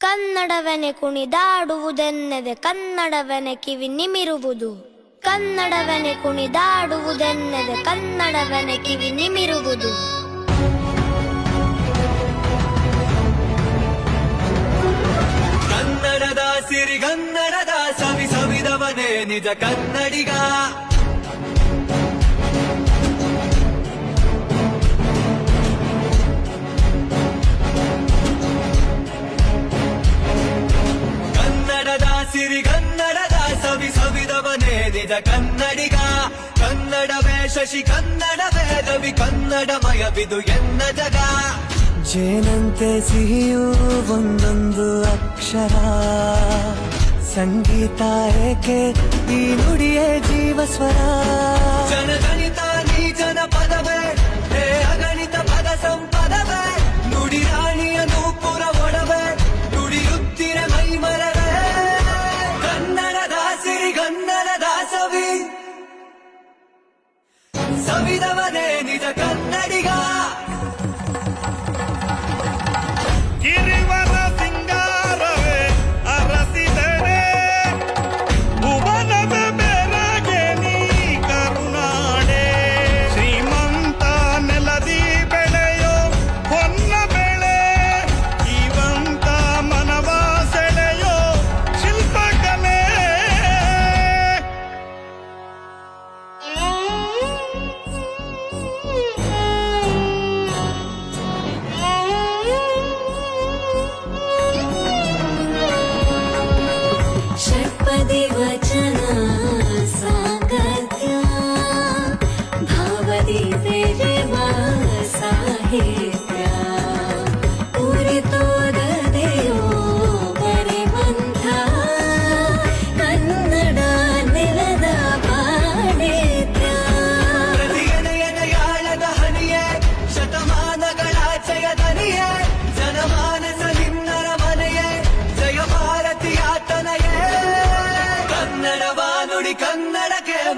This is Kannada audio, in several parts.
ಕನ್ನಡವನೆ ಕುಣಿದಾಡುವುದೆನ್ನದೆ ಕನ್ನಡವನೆ ಕಿವಿ ನಿಮಿರುವುದು. ಕನ್ನಡವನೆ ಕುಣಿದಾಡುವುದೆನ್ನದೆ ಕನ್ನಡವನೆ ಕಿವಿ ನಿಮಿರುವುದು. ಕನ್ನಡದ ಸಿರಿಗನ್ನಡದ ಸವಿ ಸವಿದವನೇ ನಿಜ ಕನ್ನಡಿಗ. ನಿಜ ಕನ್ನಡಿಗ. ಕನ್ನಡವೇ ಶಶಿ ಕನ್ನಡ ಕನ್ನಡಮಯವಿದು ಎನ್ನ ಜಗ. ಜೇನಂತೆ ಸಿಹಿಯೂ ಒಂದೊಂದು ಅಕ್ಷರ. ಸಂಗೀತ ಏಕೆ ಈ ನುಡಿಯೇ ಜೀವ 涙までにたかんなり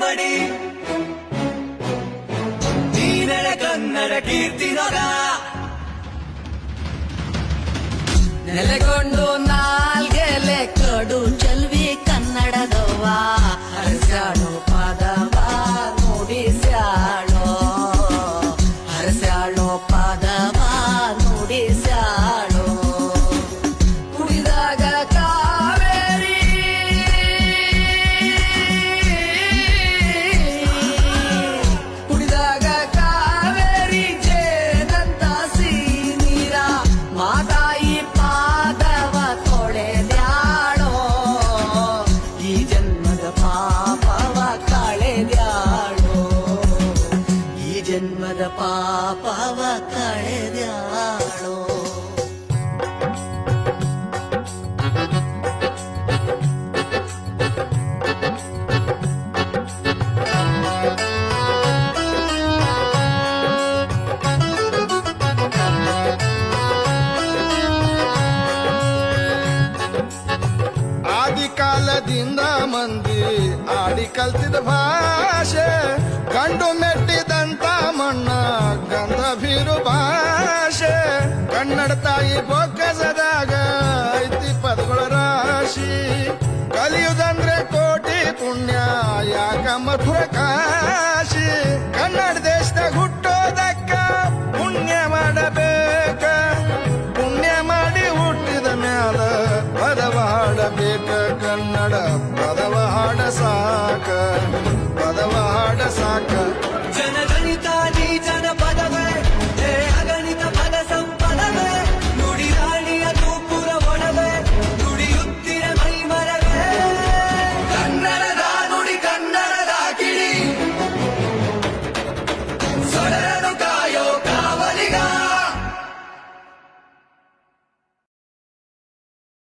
ಮಡಿ ನೀನಡೆ ಕನ್ನಡ ಕೀರ್ತಿನೊಗ ನೆಲೆಗೊಂಡು ನಾಲ್ಗೆಲೆ ಪಾಪವ ಕಳೆದ್ಯಾಳೋ ಆದಿಕಾಲದಿಂದ ಮಂದಿ ಆಡಿ ಕಲ್ತಿದ ಭಾಷೆ ಕಂಡು ಮೆಟ್ಟಿದಂತ ಮಣ್ಣ ಗಂಧ ಬೀರು ಭಾಷೆ ಕನ್ನಡ ತಾಯಿ ಬೊಕ್ಕಸದಾಗ ಐತಿ ಪದಗಳ ರಾಶಿ. ಕಲಿಯುದಂದ್ರೆ ಕೋಟಿ ಪುಣ್ಯ ಯಾಕ ಮಧುರ ಕಾಶಿ ಕನ್ನಡ ದೇಶದಾಗ ಹುಟ್ಟೋದಕ್ಕ